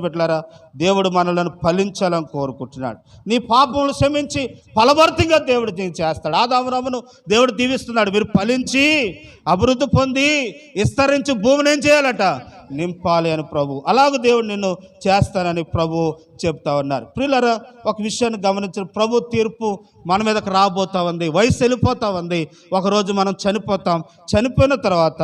పెట్టారా దేవుడు మనలను ఫలించాలని కోరుకుంటున్నాడు. నీ పాపములు క్షమించి ఫలవర్తిగా దేవుడు దీన్ని చేస్తాడు. ఆదామరామును దేవుడు దీవిస్తున్నాడు. మీరు ఫలించి అభివృద్ధి పొంది విస్తరించి భూమిని ఏం చేయాలట? నింపాలి అని ప్రభు. అలాగ దేవుడు నిన్ను చేస్తానని ప్రభు చెప్తా ఉన్నారు. ప్రియులరా ఒక విషయాన్ని గమనించిన ప్రభు తీర్పు మన మీదకి రాబోతా ఉంది. వయసు వెళ్ళిపోతా ఉంది. ఒకరోజు మనం చనిపోతాం. చనిపోయిన తర్వాత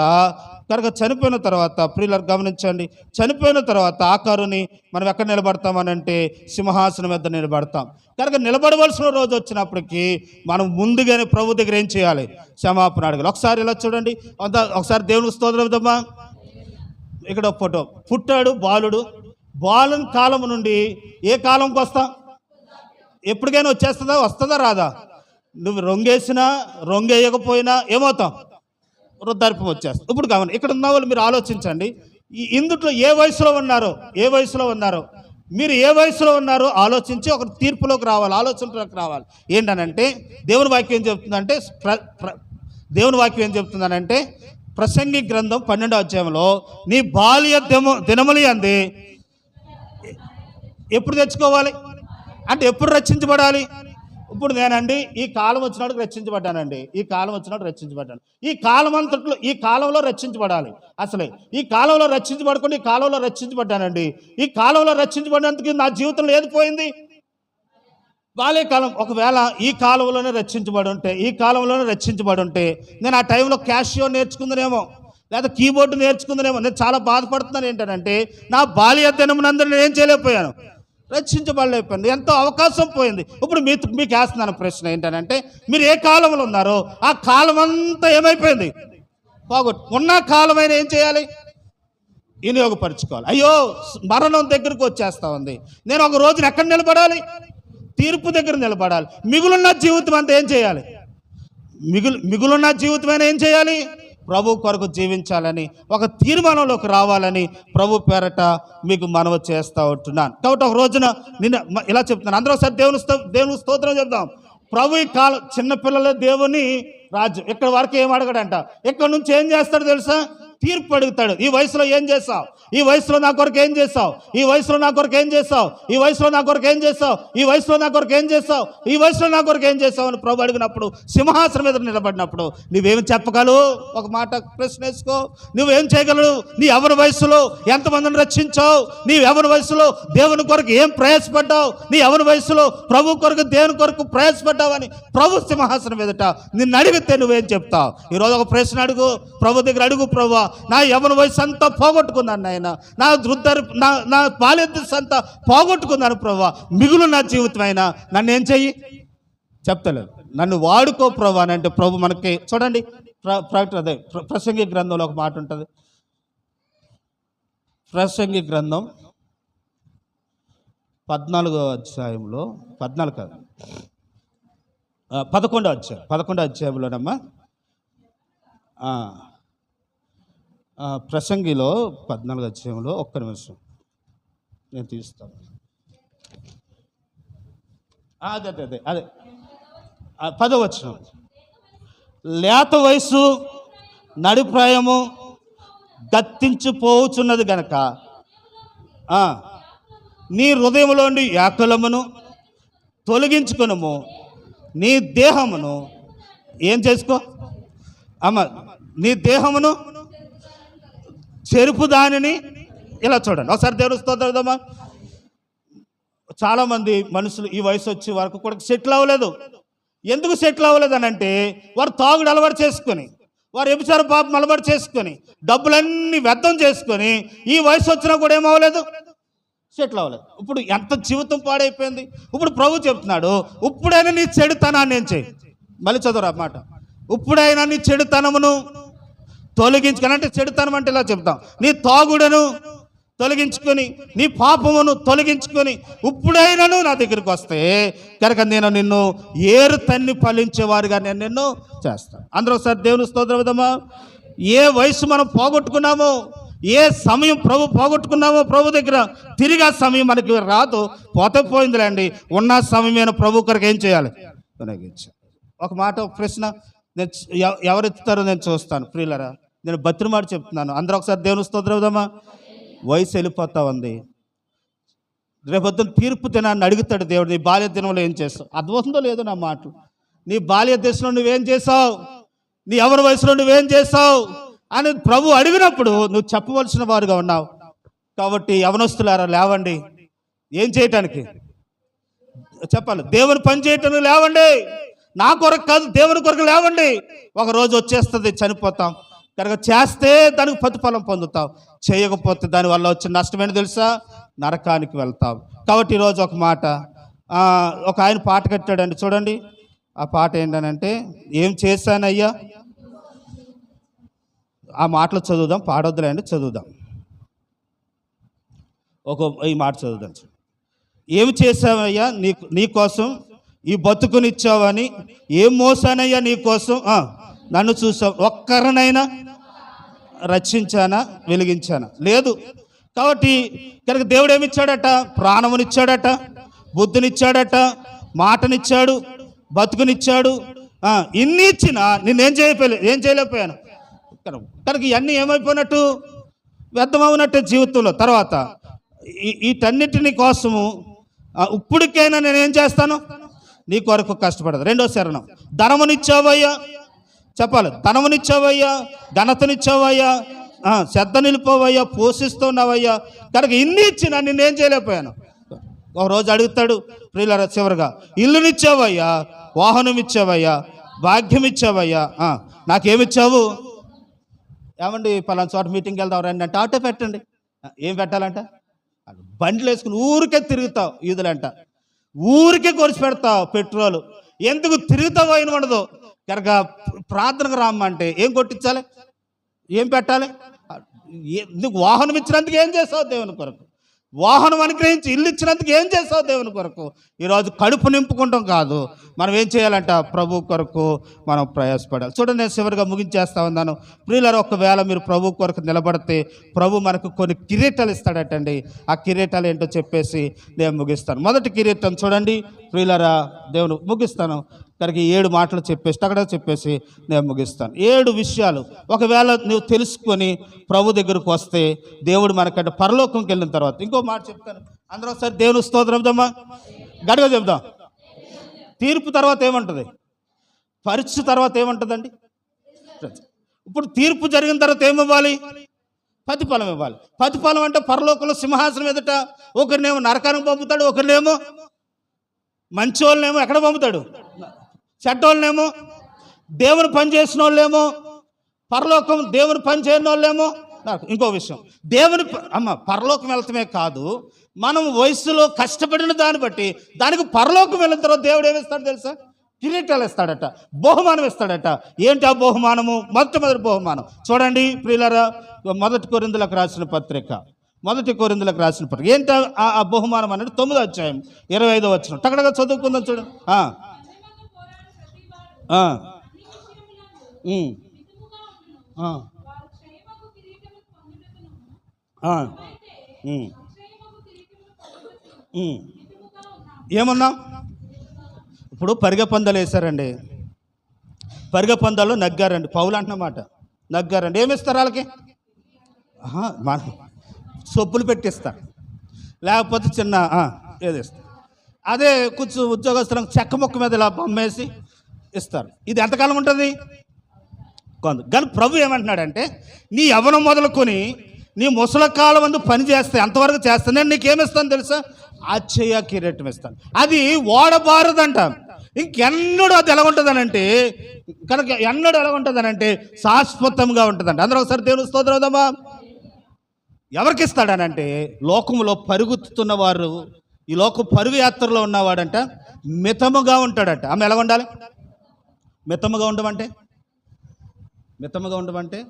కనుక చనిపోయిన తర్వాత ప్రియులరు గమనించండి చనిపోయిన తర్వాత ఆకారుని మనం ఎక్కడ నిలబడతామనంటే సింహాసనం మీద నిలబడతాం. కనుక నిలబడవలసిన రోజు వచ్చినప్పటికీ మనం ముందుగానే ప్రభు దగ్గర ఏం చేయాలి? క్షమాపణ అడగాలి. ఒకసారి ఇలా చూడండి. అంతా ఒకసారి దేవునికి స్తోత్రం అవుతామా ఇక్కడ ఫోటో. పుట్టాడు బాలుడు. బాలుని కాలం నుండి ఏ కాలంకి వస్తాం? ఎప్పటికైనా వచ్చేస్తుందా? వస్తుందా? రాదా? నువ్వు రొంగేసినా రొంగేయకపోయినా ఏమవుతాం? వృద్ధార్పం వచ్చేస్తుంది. ఇప్పుడు గమని ఇక్కడ ఉన్న వాళ్ళు మీరు ఆలోచించండి. ఈ ఇందుట్లో ఏ వయసులో ఉన్నారో ఏ వయసులో ఉన్నారో మీరు ఏ వయసులో ఉన్నారో ఆలోచించి ఒక తీర్పులోకి రావాలి ఆలోచనలోకి రావాలి. ఏంటనంటే దేవుని వాక్యం ఏం చెప్తుందంటే ప్ర- ప్ర- దేవుని వాక్యం ఏం చెప్తుందనంటే ప్రసంగి గ్రంథం పన్నెండో అధ్యాయంలో నీ బాల్య దిమ దినములి అంది ఎప్పుడు తెచ్చుకోవాలి? అంటే ఎప్పుడు రక్షించబడాలి? ఇప్పుడు నేనండి ఈ కాలం వచ్చినప్పుడు రక్షించబడ్డానండి. ఈ కాలం వచ్చినప్పుడు రక్షించబడ్డాను. ఈ కాలం అంతట్లో ఈ కాలంలో రక్షించబడాలి. అసలే ఈ కాలంలో రక్షించబడకుండా ఈ కాలంలో రక్షించబడ్డానండి. ఈ కాలంలో రక్షించబడినందుకు నా జీవితంలో ఏది పోయింది? బాల్యకాలం ఒకవేళ ఈ కాలంలోనే రక్షించబడి ఉంటే ఈ కాలంలోనే రక్షించబడి ఉంటే నేను ఆ టైంలో క్యాషియో నేర్చుకుందనేమో లేదా కీబోర్డు నేర్చుకుందనేమో నేను చాలా బాధపడుతున్నాను ఏంటంటే నా బాల్య దినమునందరూ నేను ఏం చేయలేకపోయాను. రక్షించబడలేకపోయింది. ఎంతో అవకాశం పోయింది. ఇప్పుడు మీ మీకు వేస్తున్నాను ప్రశ్న ఏంటంటే మీరు ఏ కాలంలో ఉన్నారో ఆ కాలం అంతా ఏమైపోయింది? పోగొట్టు ఉన్న కాలమైన ఏం చేయాలి? వినియోగపరచుకోవాలి. అయ్యో మరణం దగ్గరకు వచ్చేస్తా ఉంది. నేను ఒక రోజున ఎక్కడ నిలబడాలి? తీర్పు దగ్గర నిలబడాలి. మిగులున్న జీవితం అంతా ఏం చేయాలి? మిగులు మిగులున్న జీవితమైన ఏం చేయాలి? ప్రభు కొరకు జీవించాలని ఒక తీర్మానంలోకి రావాలని ప్రభు పేరట మీకు మనవి చేస్తూ ఉంటున్నాను. కాబట్టి ఒక రోజున నిన్న మ- ఇలా చెప్తున్నాను. అందరూ ఒకసారి దేవుని దేవుని స్తోత్రం చెప్దాం. ప్రభు ఈ కాలం చిన్నపిల్లల దేవుని రాజ్యం. ఇక్కడ వరకు ఏం అడగడంట? ఇక్కడ నుంచి ఏం చేస్తాడు తెలుసా? తీర్పు అడుగుతాడు. ఈ వయసులో ఏం చేస్తావు? ఈ వయసులో నా కొరకు ఏం చేస్తావు? ఈ వయసులో నా కొరకు ఏం చేస్తావు? ఈ వయసులో నా కొరకు ఏం చేస్తావు? ఈ వయసులో నా కొరకు ఏం చేస్తావు? ఈ వయసులో నా కొరకు ఏం చేస్తావు అని ప్రభు అడిగినప్పుడు సింహాసనం మీద నిలబడినప్పుడు నువ్వేం చెప్పగలవు? ఒక మాట ప్రశ్న వేసుకో. నువ్వేం చేయగలవు? నీ ఎవరి వయసులో ఎంతమందిని రక్షించావు? నీ ఎవరి వయసులో దేవుని కొరకు ఏం ప్రయాసపడ్డావు? నీ ఎవరి వయసులో ప్రభు కొరకు దేవుని కొరకు ప్రయాసపడ్డావని ప్రభు సింహాసనం ఎదుట నిన్ను అడిగితే నువ్వేం చెప్తావు? ఈరోజు ఒక ప్రశ్న అడుగు. ప్రభు దగ్గర అడుగు ప్రభు. నా యవన వయసు అంతా పోగొట్టుకున్నాను నాయన. నా వృద్ధ నా నా బాల్యదశ అంతా పోగొట్టుకున్నాను ప్రభు. మిగులు నా జీవితం అయినా. నన్ను ఏం చెయ్యి? చెప్తలేదు. నన్ను వాడుకో ప్రభు అని అంటే ప్రభు మనకి చూడండి. ప్ర- ప్రకటన అదే. ప్రసంగి గ్రంథంలో ఒక మాట ఉంటుంది. ప్రసంగి గ్రంథం పద్నాలుగో అధ్యాయంలో పద్నాలుగు కాదు. పదకొండో అధ్యాయం పదకొండో అధ్యాయంలోనమ్మా. ప్రసంగిలో పద్నాలుగు అధ్యాయంలో ఒక్క నిమిషం. నేను తీస్తాను అదే అదే అదే అదే. పదో లేత వయసు నడిప్రాయము గత్తించిపోవచ్చున్నది గనక నీ హృదయంలోని యాకులమును తొలగించుకునము. నీ దేహమును ఏం చేసుకో? అమ్మ నీ దేహమును చెరుపు దానిని ఇలా చూడండి. ఒకసారి దేవుడు స్తోత్రమా చాలామంది మనుషులు ఈ వయసు వచ్చే వరకు కూడా సెటిల్ అవ్వలేదు. ఎందుకు సెటిల్ అవ్వలేదు అని అంటే వారు తాగుడు అలవాటు చేసుకొని వారు వ్యభిచార పాపం అలవాటు చేసుకొని డబ్బులన్నీ వ్యర్థం చేసుకొని ఈ వయసు వచ్చినా కూడా ఏమవ్వలేదు సెటిల్ అవ్వలేదు. ఇప్పుడు ఎంత జీవితం పాడైపోయింది? ఇప్పుడు ప్రభు చెప్తున్నాడు ఇప్పుడైనా నీ చెడుతనాన్ని ఏం చేయి. మళ్ళీ చదువురా మాట. ఇప్పుడైనా నీ చెడుతనమును తొలగించుకొని అంటే చెడుతనం అంటే ఇలా చెప్తాం. నీ తాగుడను తొలగించుకొని నీ పాపమును తొలగించుకొని ఇప్పుడైనాను నా దగ్గరికి వస్తే కనుక నేను నిన్ను ఏరు తన్ని ఫలించేవారుగా నేను నిన్ను చేస్తాను. అందరూ ఒకసారి దేవుని స్తోత్రం ఏ వయసు మనం పోగొట్టుకున్నామో ఏ సమయం ప్రభు పోగొట్టుకున్నామో ప్రభు దగ్గర తిరిగి ఆ సమయం మనకి రాదు. పోతే పోయిందిలేండి. ఉన్న సమయమైన ప్రభు కొరకు ఏం చేయాలి? వినియోగించాలి. ఒక మాట ఒక ప్రశ్న నేను చ- ఎవరెత్తుతారో నేను చూస్తాను. ప్రియులరా నేను బతిరి చెప్తున్నాను. అందరూ ఒకసారి దేవుని స్తోత్రం వయసు వెళ్ళిపోతా ఉంది. రేపొద్దున తీర్పు తినాన్ని అడుగుతాడు దేవుడు నీ బాల్య దినంలో ఏం చేస్తావు? అర్థమవుతుందో లేదో నా మాటలు నీ బాల్య దశలో నువ్వేం చేసావు నీ ఎవరి వయసులో నువ్వేం చేసావు అని ప్రభు అడిగినప్పుడు నువ్వు చెప్పవలసిన వారుగా ఉన్నావు. కాబట్టి యవనస్తులారా లేవండి. ఏం చేయటానికి? చెప్పాలి. దేవుని పని చేయటానికి లేవండి. నా కొరకు కాదు దేవుని కొరకు లేవండి. ఒక రోజు వచ్చేస్తుంది చనిపోతాం. కనుక చేస్తే దానికి ప్రతిఫలం పొందుతావు చేయకపోతే దానివల్ల వచ్చిన నష్టం ఏంటి తెలుసా? నరకానికి వెళ్తావు కాబట్టి ఈరోజు ఒక మాట. ఒక ఆయన పాట కట్టాడండి. చూడండి. ఆ పాట ఏంటనంటే ఏం చేశానయ్యా? ఆ మాటలు చదువుదాం. పాడొద్దులేండి చదువుదాం. ఒక ఈ మాట చదువుదాం ఏమి చేసావయ్యా నీ నీకోసం ఈ బతుకునిచ్చావని ఏం మోసానయ్యా నీకోసం నన్ను చూసావు ఒక్కరినైనా రక్షించానా? వెలిగించానా? లేదు. కాబట్టి కనుక దేవుడు ఏమిచ్చాడట ప్రాణమునిచ్చాడట? బుద్ధినిచ్చాడట? మాటనిచ్చాడు? బతుకునిచ్చాడు? ఇన్ని ఇచ్చినా నిన్నేం చేయలే ఏం చేయలేకపోయాను. కనుక ఇవన్నీ ఏమైపోయినట్టు? వ్యర్థమవునట్టే జీవితంలో. తర్వాత ఈ వీటన్నిటిని కోసము ఇప్పటికైనా నేను ఏం చేస్తాను? నీ కొరకు కష్టపడదు. రెండో శరణం. ధనమునిచ్చావయ్యా. చెప్పాలి. ధనమునిచ్చావయ్యా ఘనతనిచ్చావయ్యా శ్రద్ధ నిలిపోవయ్యా పోషిస్తున్నావయ్యా. కనుక ఇన్ని ఇచ్చిన నిన్నేం చేయలేకపోయాను. ఒక రోజు అడుగుతాడు ప్రియుల చివరిగా ఇల్లునిచ్చావయ్యా వాహనం ఇచ్చావయ్యా భాగ్యం ఇచ్చావయ్యా నాకేమిచ్చావు? ఏమండి పలానా చోట మీటింగ్కి వెళ్దాం రండి అంటే ఆటో పెట్టండి. ఏం పెట్టాలంట? బండ్లు వేసుకుని ఊరికే తిరుగుతావు ఈదులంట. ఊరికే కొరిచి పెడతావు పెట్రోల్. ఎందుకు తిరుగుతావు అయిన ఉండదు. కనుక ప్రార్థనకు రమ్మంటే ఏం కొట్టించాలి? ఏం పెట్టాలి? ఏ- నీకు వాహనం ఇచ్చినందుకు ఏం చేస్తావు దేవుని కొరకు? వాహనం అనుగ్రహించి ఇల్లు ఇచ్చినందుకు ఏం చేస్తావు దేవుని కొరకు? ఈరోజు కడుపు నింపుకుంటాం కాదు. మనం ఏం చేయాలంట? ప్రభు కొరకు మనం ప్రయాసపడాలి. చూడండి నేను చివరిగా ముగించేస్తా ఉన్నాను. ప్రియులరు ఒకవేళ మీరు ప్రభు కొరకు నిలబడితే ప్రభు మనకు కొన్ని కిరీటాలు ఇస్తాడటండి. ఆ కిరీటాలు ఏంటో చెప్పేసి నేను ముగిస్తాను. మొదటి కిరీటం చూడండి. ప్రియులరా దేవుని ముగిస్తాను. దానికి ఏడు మాటలు చెప్పేసి అక్కడ చెప్పేసి నేను ముగిస్తాను. ఏడు విషయాలు. ఒకవేళ నువ్వు తెలుసుకొని ప్రభు దగ్గరకు వస్తే దేవుడు మనకంటే పరలోకంకి వెళ్ళిన తర్వాత ఇంకో మాట చెప్తాను. అందరూ ఒకసారి దేవుని స్తోత్రం చెప్దామా? గడిగా చెప్దాం. తీర్పు తర్వాత ఏముంటుంది? పరీక్ష తర్వాత ఏముంటుందండి? ఇప్పుడు తీర్పు జరిగిన తర్వాత ఏమివ్వాలి? ప్రతిఫలం ఇవ్వాలి. ప్రతిఫలం అంటే పరలోకంలో సింహాసనం ఎదుట ఒకరినేమో నరకానికి పంపుతాడు ఒకరినేమో మంచి వాళ్ళనేమో ఎక్కడ పంపుతాడు? చెడ్డోళ్ళేమో దేవుని పని చేసిన వాళ్ళేమో పరలోకం దేవుని పని చేయని వాళ్ళేమో నాకు ఇంకో విషయం. దేవుని ప- అమ్మ పరలోకం వెళ్తమే కాదు మనం వయసులో కష్టపడిన దాన్ని బట్టి దానికి పరలోకం వెళ్ళిన తర్వాత దేవుడు ఏమిస్తాడు తెలుసా? కిరీటాలు ఇస్తాడట బహుమానం ఇస్తాడట. ఏంటి ఆ బహుమానము? మొట్టమొదటి బహుమానం. చూడండి ప్రియులరా మొదటి కొరిందులకు రాసిన పత్రిక. మొదటి కొరిందులకు రాసిన పత్రిక. ఏంటి ఆ- ఆ బహుమానం అనేది? తొమ్మిదో అధ్యాయం ఇరవై ఐదో వచ్చిన టక్కడగా చదువుకుందాం చూడండి ఆ. ఆ. ఉమ్. ఆ. ఆ. ఉమ్. ఉమ్. ఏమన్నా? ఇప్పుడు పరిగె పందాలు వేశారండి. పరిగె పందాలు నగ్గారండి. పౌలు అంటున్నమాట. నగ్గారండి. ఏమిస్తారు వాళ్ళకి? మన సొప్పులు పెట్టిస్తారు లేకపోతే చిన్న ఆ, ఏది ఇస్తారు? అదే కొంచెం ఉద్యోగస్తులకు చెక్క ముక్క మీద ఇలా బొమ్మేసి ఇస్తారు. ఇది ఎంతకాలం ఉంటుంది? కొంత కానీ ప్రభు ఏమంటున్నాడంటే నీ యవనం మొదలుకొని నీ ముసలకాలం అందు పని చేస్తే ఎంతవరకు చేస్తాను? నేను నీకేమిస్తాను తెలుసా? అచ్చయ్య కిరీటం ఇస్తాను. అది ఓడబారదంట ఇంకెన్నడూ అది ఎలా ఉంటుందనంటే కనుక ఎన్నడూ ఎలా ఉంటుందనంటే శాశ్వతంగా ఉంటుందంట. అందరూ ఒకసారి దేవుని స్తోత్రమా ఎవరికి ఇస్తాడనంటే లోకంలో పరుగుతున్న వారు ఈ లోక పరుగు యాత్రలో ఉన్నవాడంట మితముగా ఉంటాడట. ఆమె ఎలా ఉండాలి? మితముగా ఉండమంటే మితముగా ఉండమంటే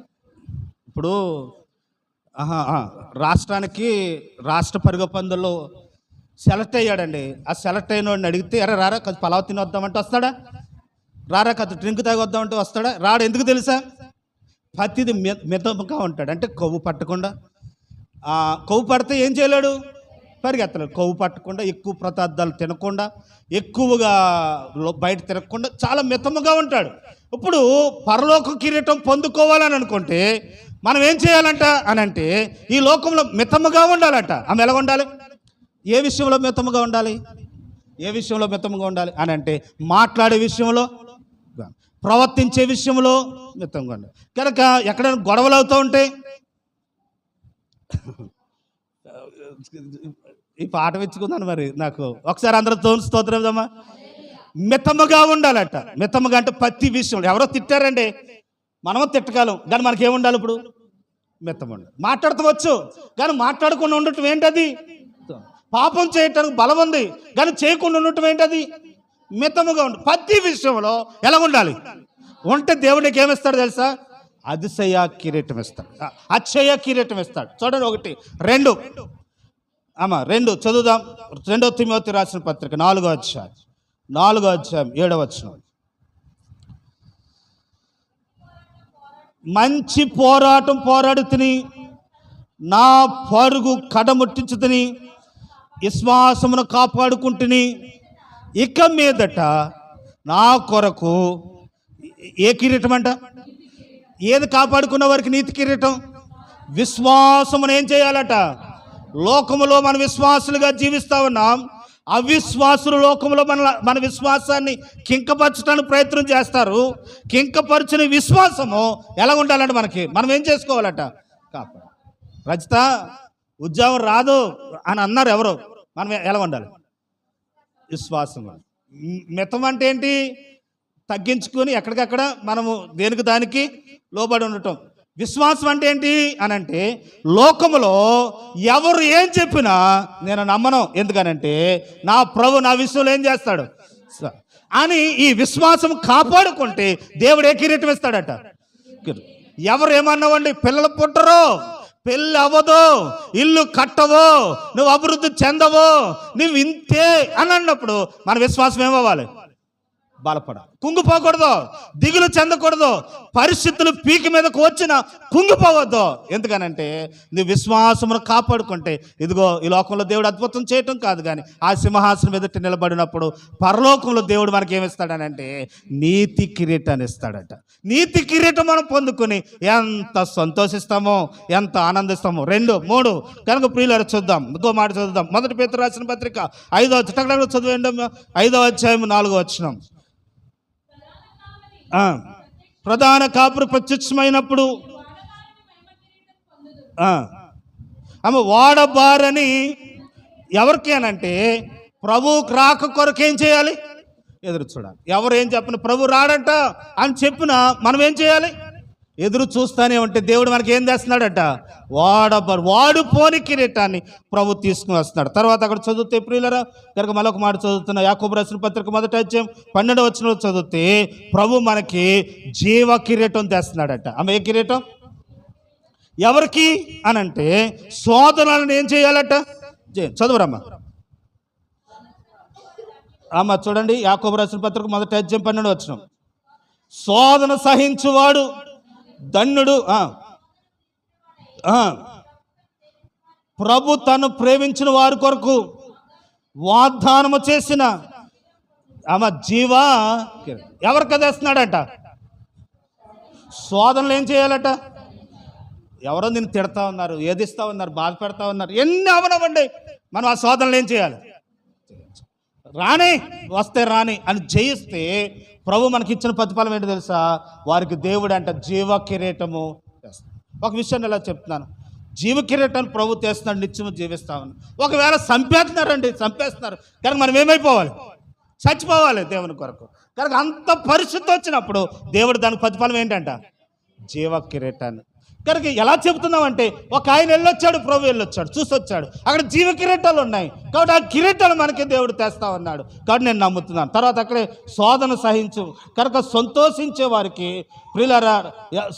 ఇప్పుడు రాష్ట్రానికి రాష్ట్ర పరుగు పందుల్లో సెలెక్ట్ అయ్యాడండి. ఆ సెలెక్ట్ అయిన వాడిని అడిగితే ఎరా రారా కొంచెం పలావ్ తిని వద్దామంటే వస్తాడా? రారా కథ డ్రింక్ తాగి వద్దామంటే వస్తాడా? రాడు ఎందుకు తెలుసా? ప్రతిది మి- మితముగా ఉంటాడు. అంటే కొవ్వు పట్టకుండా. కొవ్వు పడితే ఏం చేయలేడు? పరిగెత్తలేదు. కొవ్వు పట్టకుండా ఎక్కువ పదార్థాలు తినకుండా ఎక్కువగా బయట తినకుండా చాలా మితముగా ఉంటాడు. ఇప్పుడు పరలోక కిరీటం పొందుకోవాలని అనుకుంటే మనం ఏం చేయాలంట అని అంటే ఈ లోకంలో మితముగా ఉండాలంట. ఆమె ఎలా ఉండాలి? ఏ విషయంలో మితముగా ఉండాలి? ఏ విషయంలో మితముగా ఉండాలి అని అంటే మాట్లాడే విషయంలో ప్రవర్తించే విషయంలో మితంగా ఉండాలి. కనుక ఎక్కడైనా గొడవలు అవుతూ ఉంటే ఈ పాట మెచ్చుకుందాను మరి నాకు. ఒకసారి అందరూ తోని స్తోత్రమా మితముగా ఉండాలట. మితముగా అంటే ప్రతి విషయంలో. ఎవరో తిట్టారండి. మనము తిట్టగలం. కానీ మనకేముండాలి ఇప్పుడు? మితం ఉండాలి మాట్లాడతవచ్చు. కానీ మాట్లాడకుండా ఉండటం ఏంటది? పాపం చేయటానికి బలం ఉంది. కానీ చేయకుండా ఉండటం ఏంటది? మితముగా ఉండు ప్రతి విషయంలో ఎలా ఉండాలి? ఉంటే దేవుడికి ఏమిస్తాడు తెలుసా? అతిశయ కిరీటం ఇస్తాడు. అక్షయ కిరీటం ఇస్తాడు. చూడండి ఒకటి. రెండు. ఆమా రెండు చదువుదాం. రెండో తిమోతి రాసిన పత్రిక నాలుగో అధ్యాయం. నాలుగో అధ్యాయం ఏడవ వచనం. మంచి పోరాటం పోరాడు తిని నా పరుగు కడముట్టించు తిని విశ్వాసమును కాపాడుకుంటుని ఇక మీదట నా కొరకు ఏ కిరీటం అంట? ఏది కాపాడుకున్న వారికి నీతి కిరీటం? విశ్వాసమును ఏం చేయాలట? లోకములో మన విశ్వాసులుగా జీవిస్తూ ఉన్నాం. అవిశ్వాసులు లోకంలో మన మన విశ్వాసాన్ని కింకపరచడానికి ప్రయత్నం చేస్తారు. కింకపరచని విశ్వాసము ఎలా ఉండాలంటే మనకి మనం ఏం చేసుకోవాలట? కాపాడు. రచిత ఉద్యోగం రాదు అని అన్నారు ఎవరు? మనం ఎలా ఉండాలి? విశ్వాసం మితం అంటే ఏంటి? తగ్గించుకొని ఎక్కడికక్కడ మనము దేనికి దానికి లోబడి ఉండటం. విశ్వాసం అంటే ఏంటి అని అంటే లోకములో ఎవరు ఏం చెప్పినా నేను నమ్మను. ఎందుకనంటే నా ప్రభు నా విషయంలో ఏం చేస్తాడు? అని ఈ విశ్వాసం కాపాడుకుంటే దేవుడు ఏ కిరీటం ఇస్తాడట? ఎవరు ఏమన్నావండి? పిల్లలు పుట్టరు పెళ్ళి అవ్వదు ఇల్లు కట్టవు నువ్వు అభివృద్ధి చెందవు నువ్వు ఇంతే అని అన్నప్పుడు మన విశ్వాసం ఏమవ్వాలి? బలపడాలి. కుంగిపోకూడదు. దిగులు చెందకూడదు. పరిస్థితులు పీకి మీదకు వచ్చిన కుంగిపోవద్దు. ఎందుకనంటే నీ విశ్వాసమును కాపాడుకుంటే ఇదిగో ఈ లోకంలో దేవుడు అద్భుతం చేయటం కాదు కానీ ఆ సింహాసనం ఎదుట నిలబడినప్పుడు పరలోకంలో దేవుడు మనకి ఏమిస్తాడనంటే నీతి కిరీటాన్ని ఇస్తాడట. నీతి కిరీటం మనం పొందుకుని ఎంత సంతోషిస్తామో ఎంత ఆనందిస్తామో. రెండు మూడు. కనుక ప్రియులారు చూద్దాం. ఇంకో మాట చదువుదాం. మొదటి పేరు రాసిన పత్రిక ఐదో చిట్టకడ చదివేయండి ఐదో అధ్యాయం నాలుగో వచ్చినాం ప్రధాన కాపురు ప్రత్యక్షమైనప్పుడు ఆమె వాడబారని ఎవరికి అనంటే ప్రభు రాక కొరకు ఏం చేయాలి? ఎదురు చూడాలి. ఎవరు ఏం చెప్పిన ప్రభు రాడంట అని చెప్పిన మనం ఏం చేయాలి? ఎదురు చూస్తానే ఉంటే దేవుడు మనకి ఏం చేస్తున్నాడట వాడబారు వాడు పోని కిరీటాన్ని ప్రభు తీసుకుని వస్తున్నాడు. తర్వాత అక్కడ చదివితే ప్రియులరా కనుక మరొక మాట చదువుతున్న. యాకోబు రాసిన పత్రిక మొదట వచ్చాం పన్నెండు వచ్చిన చదివితే ప్రభు మనకి జీవ కిరీటం తెస్తున్నాడట. ఆమె ఏ కిరీటం? ఎవరికి అని అంటే శోధనలను ఏం చేయాలట? చదువురమ్మా. అమ్మ చూడండి యాకోబు రాసిన పత్రిక మొదటి అధ్యాయం పన్నెండు వచ్చిన శోధన సహించువాడు ధన్యుడు ఆ. ప్రభు తను ప్రేమించిన వారి కొరకు వాగ్దానము చేసిన ఆమె జీవ ఎవరు కదేస్తున్నాడట శోధనలు ఏం చేయాలట? ఎవరో నేను తిడతా ఉన్నారు ఏదిస్తా ఉన్నారు బాధ పెడతా ఉన్నారు ఎన్ని అవనవ్వండి మనం ఆ శోధనలు ఏం చేయాలి? రాని వస్తే రాని అని జయిస్తే ప్రభు మనకి ఇచ్చిన ప్రతిఫలం ఏంటో తెలుసా? వారికి దేవుడు అంట జీవ కిరీటము ఒక విషయం ఇలా చెప్తున్నాను. జీవ కిరీటాన్ని ప్రభు తెస్తున్నాడు నిత్యము జీవిస్తామని. ఒకవేళ చంపేస్తున్నారండి చంపేస్తున్నారు. కనుక మనం ఏమైపోవాలి? చచ్చిపోవాలి దేవుని కొరకు. కనుక అంత పరిస్థితి వచ్చినప్పుడు దేవుడు దానికి ప్రతిఫలం ఏంటంట? జీవ కిరీటాన్ని. కనుక ఎలా చెబుతున్నామంటే ఒక ఆయన వెళ్ళొచ్చాడు ప్రభు వెళ్ళొచ్చాడు చూసొచ్చాడు. అక్కడ జీవ కిరీటాలు ఉన్నాయి. కాబట్టి ఆ కిరీటాలు మనకి దేవుడు తెస్తా ఉన్నాడు కాబట్టి నేను నమ్ముతున్నాను. తర్వాత అక్కడే శోధన సహించు కనుక సంతోషించే వారికి ప్రియులరా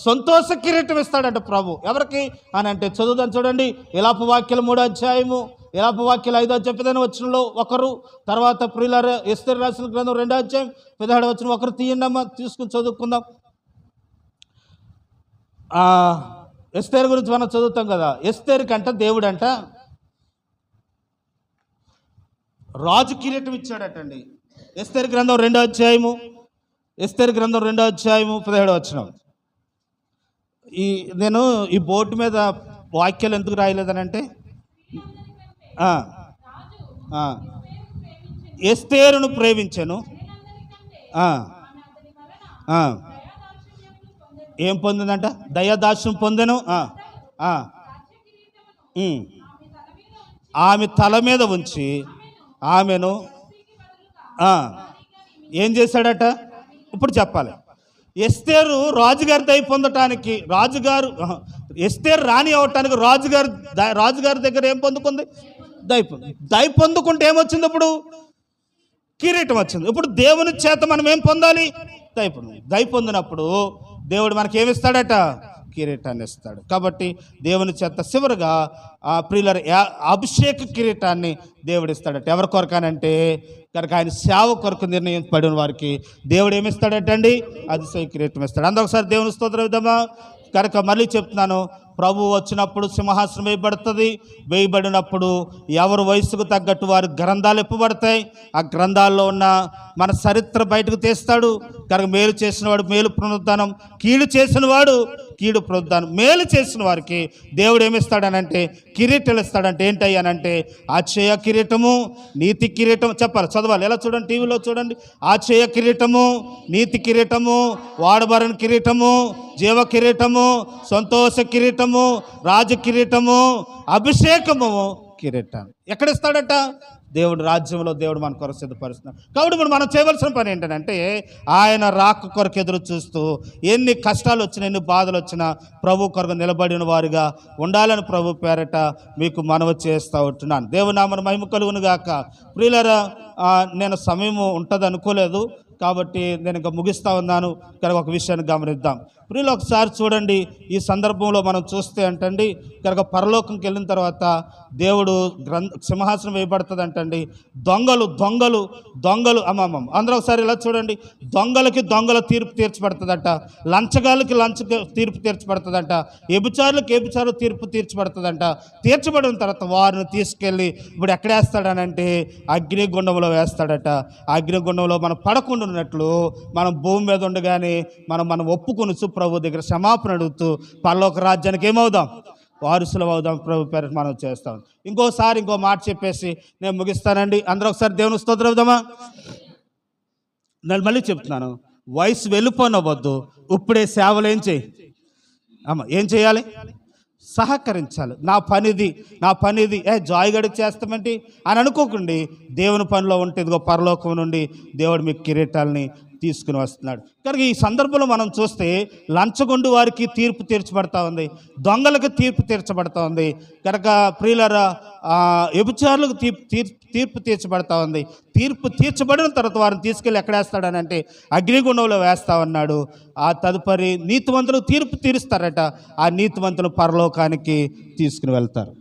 సంతోష కిరీటం ఇస్తాడంట ప్రభు. ఎవరికి? అని అంటే చదువుదాం చూడండి. ఇలాప వాక్యలు మూడో అధ్యాయము ఇలాపు వాక్యలు ఐదో చెప్పదని వచ్చినలో ఒకరు తర్వాత ప్రియులర ఎస్తరి రాసిన గ్రంథం రెండో అధ్యాయం పదిహేడు వచ్చిన ఒకరు తీయండి అమ్మా తీసుకుని చదువుకుందాం. ఎస్తేరు గురించి మనం చదువుతాం కదా. ఎస్తేరు కంట దేవుడంట. రాజు కిరీటం ఇచ్చాడటండి. ఎస్తేరు గ్రంథం రెండో అధ్యాయము. ఎస్తేరు గ్రంథం రెండో అధ్యాయము పదిహేడు వచ్చిన ఈ నేను ఈ బోర్డు మీద వాక్యాలు ఎందుకు రాయలేదనంటే ఆ, ఎస్తేరును ప్రేమించను. ఆ. ఆ. ఏం పొందిందంట? దయాదాస్యం పొందెను? ఆమె తల మీద ఉంచి ఆమెను ఏం చేశాడట? ఇప్పుడు చెప్పాలి. ఎస్తేరు రాజుగారి దయ పొందటానికి రాజుగారు ఎస్తేరు రాణి అవటానికి రాజుగారు రాజుగారి దగ్గర ఏం పొందుకుంది? దయ పొంది దయ పొందుకుంటే ఏమొచ్చింది ఇప్పుడు? కిరీటం వచ్చింది. ఇప్పుడు దేవుని చేత మనం ఏం పొందాలి? దయ పొంది దయ పొందినప్పుడు దేవుడు మనకి ఏమిస్తాడట కిరీటాన్ని ఇస్తాడు కాబట్టి దేవుని చేత చివరిగా ఆ ప్రియుల అభిషేక కిరీటాన్ని దేవుడు ఇస్తాడట ఎవరి కొరకనంటే కనుక ఆయన సేవ కొరకు నిర్ణయం పడిన వారికి దేవుడు ఏమిస్తాడటండి అతిశయ కిరీటం ఇస్తాడు. అందరొకసారి దేవుని స్తోత్రం విధమా కనుక మళ్ళీ చెప్తున్నాను ప్రభు వచ్చినప్పుడు సింహాసనం వేయబడుతుంది. వేయబడినప్పుడు ఎవరు వయసుకు తగ్గట్టు వారి గ్రంథాలు ఎప్పబడతాయి ఆ గ్రంథాల్లో ఉన్న మన చరిత్ర బయటకు తీస్తాడు. కనుక మేలు చేసిన వాడు మేలు పునరుద్ధానం కీడు చేసిన వాడు కీడు పునరుద్ధానం మేలు చేసిన వారికి దేవుడు ఏమిస్తాడనంటే కిరీటాలు ఇస్తాడంటే ఏంటయ్యానంటే ఆచేయ కిరీటము నీతి కిరీటం చెప్పాలి చదవాలి. ఎలా చూడండి? టీవీలో చూడండి. ఆచేయ కిరీటము నీతి కిరీటము వాడబరణ కిరీటము జీవ కిరీటము సంతోష కిరీటము రాజ కిరీటము అభిషేకము కిరీటాన్ని ఎక్కడ ఇస్తాడట దేవుడు రాజ్యంలో దేవుడు మన కొరకు సిద్ధపరుస్తున్నాడు. కాబట్టి ఇప్పుడు మనం చేయవలసిన పని ఏంటంటే ఆయన రాక కొరకు ఎదురు చూస్తూ ఎన్ని కష్టాలు వచ్చినా ఎన్ని బాధలు వచ్చినా ప్రభు కొరకు నిలబడిన వారిగా ఉండాలని ప్రభు పేరట మీకు మనవి చేస్తూ ఉంటున్నాను. దేవునామన మహిమ కలుగును గాక. ప్రియులరా నేను సమయం ఉంటుంది అనుకోలేదు కాబట్టి నేను ఇంకా ముగిస్తూ ఉన్నాను. కనుక ఒక విషయాన్ని గమనిద్దాం. ప్రియులు ఒకసారి చూడండి ఈ సందర్భంలో మనం చూస్తే అంటండి కనుక పరలోకంకి వెళ్ళిన తర్వాత దేవుడు గ్రంథ సింహాసనం వేయబడుతుంది అంటండి దొంగలు దొంగలు దొంగలు అమ్మమ్మ అందరూ ఒకసారి ఇలా చూడండి దొంగలకి దొంగల తీర్పు తీర్చబడుతుందట లంచగాళ్ళకి లంచ తీర్పు తీర్చబడుతుందంట ఎబుచారులకు ఎబుచారు తీర్పు తీర్చబడుతుందంట తీర్చబడిన తర్వాత వారిని తీసుకెళ్ళి ఇప్పుడు ఎక్కడ వేస్తాడనంటే అగ్నిగుండంలో వేస్తాడట. అగ్నిగుండంలో మనం పడకుండా ఉన్నట్లు మనం భూమి మీద ఉండగానే మనం మనం ఒప్పుకొని ప్రభు దగ్గర క్షమాపణ అడుగుతూ పరలోక రాజ్యానికి ఏమవుదాం? వారసులు అవుదాం ప్రభు పేరు మనం చేస్తాం. ఇంకోసారి ఇంకో మాట చెప్పేసి నేను ముగిస్తానండి. అందరూ ఒకసారి దేవుని స్తోత్రం అవుదామా నేను మళ్ళీ చెప్తున్నాను. వయసు వెళ్ళిపోనవద్దు ఇప్పుడే సేవలు ఏం చేయి? అమ్మ ఏం చేయాలి? సహకరించాలి. నా పనిది నా పనిది ఏ జాయిగడికి చేస్తామండి? అని అనుకోకండి. దేవుని పనిలో ఉంటే ఇదిగో పరలోకం నుండి దేవుడు మీకు కిరీటాలని తీసుకుని వస్తున్నాడు. కనుక ఈ సందర్భంలో మనం చూస్తే లంచగొండు వారికి తీర్పు తీర్చబడతా ఉంది. దొంగలకు తీర్పు తీర్చబడతా ఉంది. కనుక ప్రియులర వ్యభిచారులకు తీర్పు తీర్పు తీర్పు తీర్చబడతా ఉంది. తీర్పు తీర్చబడిన తర్వాత వారిని తీసుకెళ్ళి ఎక్కడ అంటే అగ్నిగుండంలో వేస్తా ఉన్నాడు. ఆ తదుపరి నీతివంతులు తీర్పు తీరుస్తారట. ఆ నీతివంతులు పరలోకానికి తీసుకుని వెళ్తారు.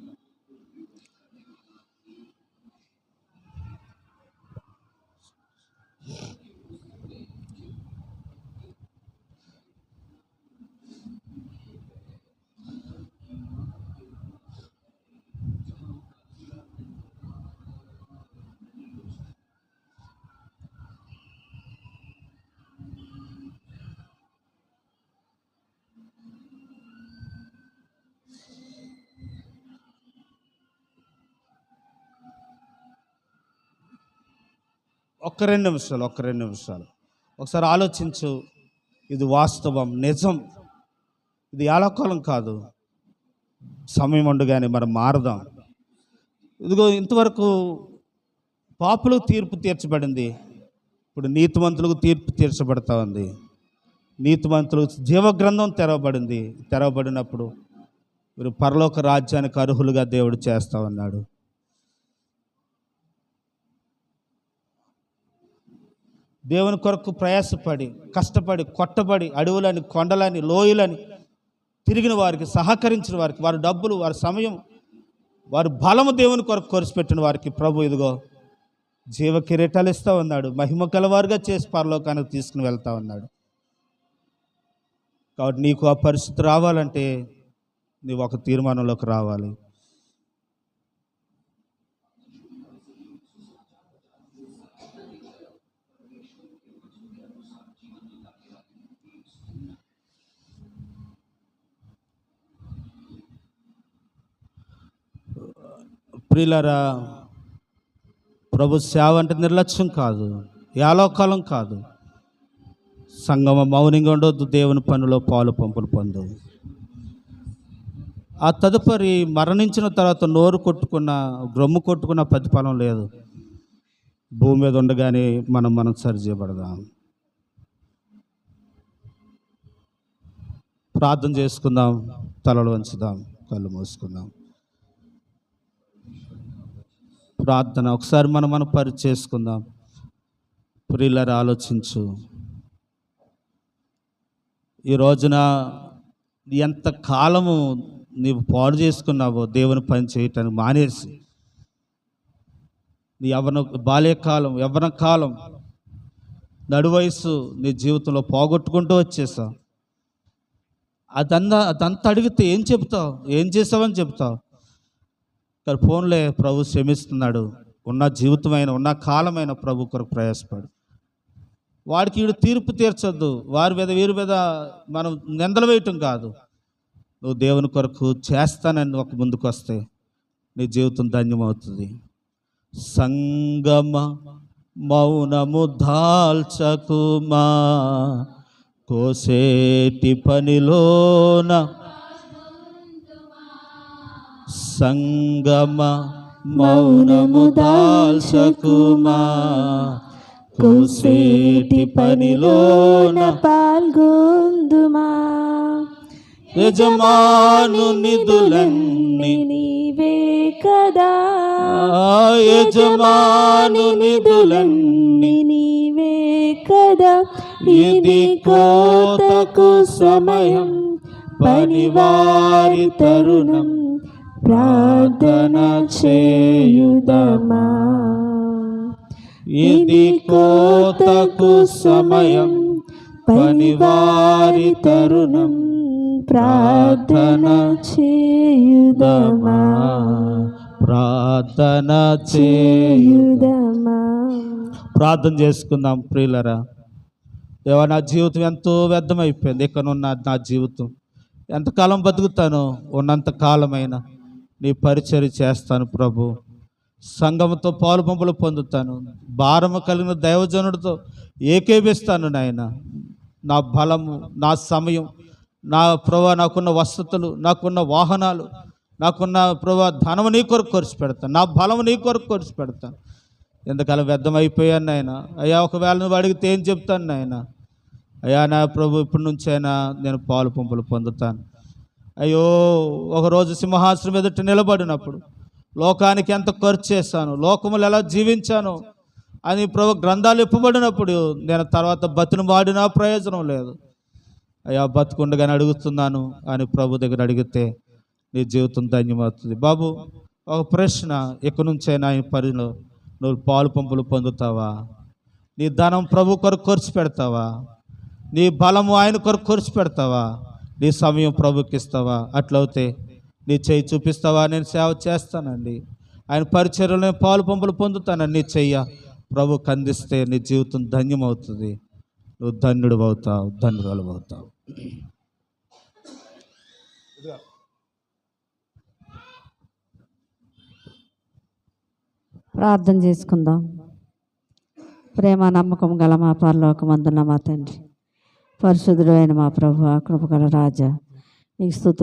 ఒక్క రెండు నిమిషాలు ఒక్క రెండు నిమిషాలు. ఒకసారి ఆలోచించు ఇది వాస్తవం నిజం. ఇది ఏలకాలం కాదు. సమయం ఉండగానే మనం మారదాం. ఇదిగో ఇంతవరకు పాపులు తీర్పు తీర్చబడింది. ఇప్పుడు నీతివంతులకు తీర్పు తీర్చబడతా ఉంది. నీతివంతులు జీవగ్రంథం తెరవబడింది. తెరవబడినప్పుడు మీరు పరలోక రాజ్యానికి అర్హులుగా దేవుడు చేస్తా ఉన్నాడు. దేవుని కొరకు ప్రయాసపడి కష్టపడి కొట్టబడి అడవులని కొండలని లోయలని తిరిగిన వారికి సహకరించిన వారికి వారి డబ్బులు వారి సమయం వారి బలము దేవుని కొరకు కొరిసిపెట్టిన వారికి ప్రభు ఇదిగో జీవ కిరీటాలు ఇస్తూ ఉన్నాడు. మహిమ కలవారుగా చేసి పరలోకానికి తీసుకుని వెళ్తా ఉన్నాడు. కాబట్టి నీకు ఆ పరిస్థితి రావాలంటే నువ్వు ఒక తీర్మానంలోకి రావాలి. ప్రియులరా ప్రభు సేవ అంటే నిర్లక్ష్యం కాదు యాలోకాలం కాదు. సంగమ మౌనంగా ఉండొద్దు దేవుని పనిలో పాలు పంపులు పొందు. ఆ తదుపరి మరణించిన తర్వాత నోరు కొట్టుకున్న గ్రొమ్ము కొట్టుకున్న ప్రతిఫలం లేదు. భూమి మీద ఉండగానే మనం మనం సరి చేయబడదాం. ప్రార్థన చేసుకుందాం తలలు వంచుదాం కళ్ళు మూసుకుందాం. ప్రార్థన. ఒకసారి మనం మనం పరిచేసుకుందాం. ప్రియులరు ఆలోచించు. ఈ రోజున ఎంత కాలము నీవు పాడు చేసుకున్నావో దేవుని పని చేయటానికి మానేసి నీ యవన బాల్యకాలం యవ్వన కాలం నడువయసు నీ జీవితంలో పోగొట్టుకుంటూ వచ్చేసావు. అదంతా అదంతా అడిగితే ఏం చెప్తావు ఏం చేసావని చెప్తావు కానీ ఫోన్లే ప్రభు శ్రమిస్తున్నాడు. ఉన్న జీవితమైన ఉన్న కాలమైన ప్రభు కొరకు ప్రయాసపడు. వాడికి వీడు తీర్పు తీర్చొద్దు. వారి మీద వీరి మీద మనం నిందలు వేయటం కాదు. నువ్వు దేవుని కొరకు చేస్తానని ఒక ముందుకు వస్తే నీ జీవితం ధన్యమవుతుంది. సంగమ మౌనము దాల్చకుమా కోసేటి పనిలోన సంగమ మౌనము దాల్చకుమా. కోసేటి పనిలోన పాల్గొందుమా. యజమాను నిధులన్నీ నీవే కదా. యజమాను నిధులన్నీ నీవే కదా. ఇది కోతకు సమయం పనివారి తరుణం. ప్రార్థన చేయుదమా? ఇది కోతకు సమయం పనివారి తరుణం. ప్రార్థన చేయుదమా? ప్రార్థన చేయు చేయుదమా? ప్రార్థన చేసుకుందాం ప్రియులరా. దేవా నా జీవితం ఎంతో వ్యర్థమైపోయింది. ఇక్కడున్న నా జీవితం. ఎంతకాలం బతుకుతాను? ఉన్నంత కాలమైన. నీ పరిచయం చేస్తాను ప్రభు. సంఘంతో పాలు పంపులు పొందుతాను. భారము కలిగిన దైవజనుడితో ఏకేపిస్తాను నాయన. నా బలము నా సమయం నా ప్రభా నాకున్న వసతులు నాకున్న వాహనాలు నాకున్న ప్రభా ధనము నీ కొరకు ఖర్చు పెడతాను నా బలము నీ కొరకు ఖర్చు పెడతాను ఎంతకాలం వ్యర్థమైపోయాను నాయన? అయ్యా ఒకవేళ నువ్వు అడిగితే ఏం చెప్తాను నాయన? అయ్యా నా ప్రభు ఇప్పటి నుంచైనా నేను పాలు పంపులు పొందుతాను. అయ్యో ఒకరోజు సింహాసనం ఎదుట నిలబడినప్పుడు లోకానికి ఎంత ఖర్చు చేశాను లోకములు ఎలా జీవించాను అని ప్రభు గ్రంథాలు ఇప్పబడినప్పుడు నేను తర్వాత బతిని వాడినా ప్రయోజనం లేదు. అయ్యా బతుకుండగానే అడుగుతున్నాను అని ప్రభు దగ్గర అడిగితే నీ జీవితం ధన్యమవుతుంది. బాబు ఒక ప్రశ్న ఇక్కడి నుంచైనా ఈ పరిలో నువ్వు పాలు పంపులు పొందుతావా? నీ ధనం ప్రభు కొరకు ఖర్చు పెడతావా? నీ బలము ఆయన కొరకు ఖర్చు పెడతావా? నీ సమయం ప్రభుకి ఇస్తావా? అట్లయితే నీ చేయి చూపిస్తావా? నేను సేవ చేస్తానండి. ఆయన పరిచయంలో పాలు పంపులు పొందుతానని నీ చెయ్య ప్రభు కందిస్తే నీ జీవితం ధన్యమవుతుంది. నువ్వు ధన్యుడు అవుతావు ధన్యురాలు అవుతావు ప్రార్థన చేసుకుందాం. ప్రేమ నమ్మకం గల మా పరలోకమందున్న మా తండ్రి. పరిశుద్ధుడు అయిన మా ప్రభు కృపగల రాజా. నీకు స్థుతులు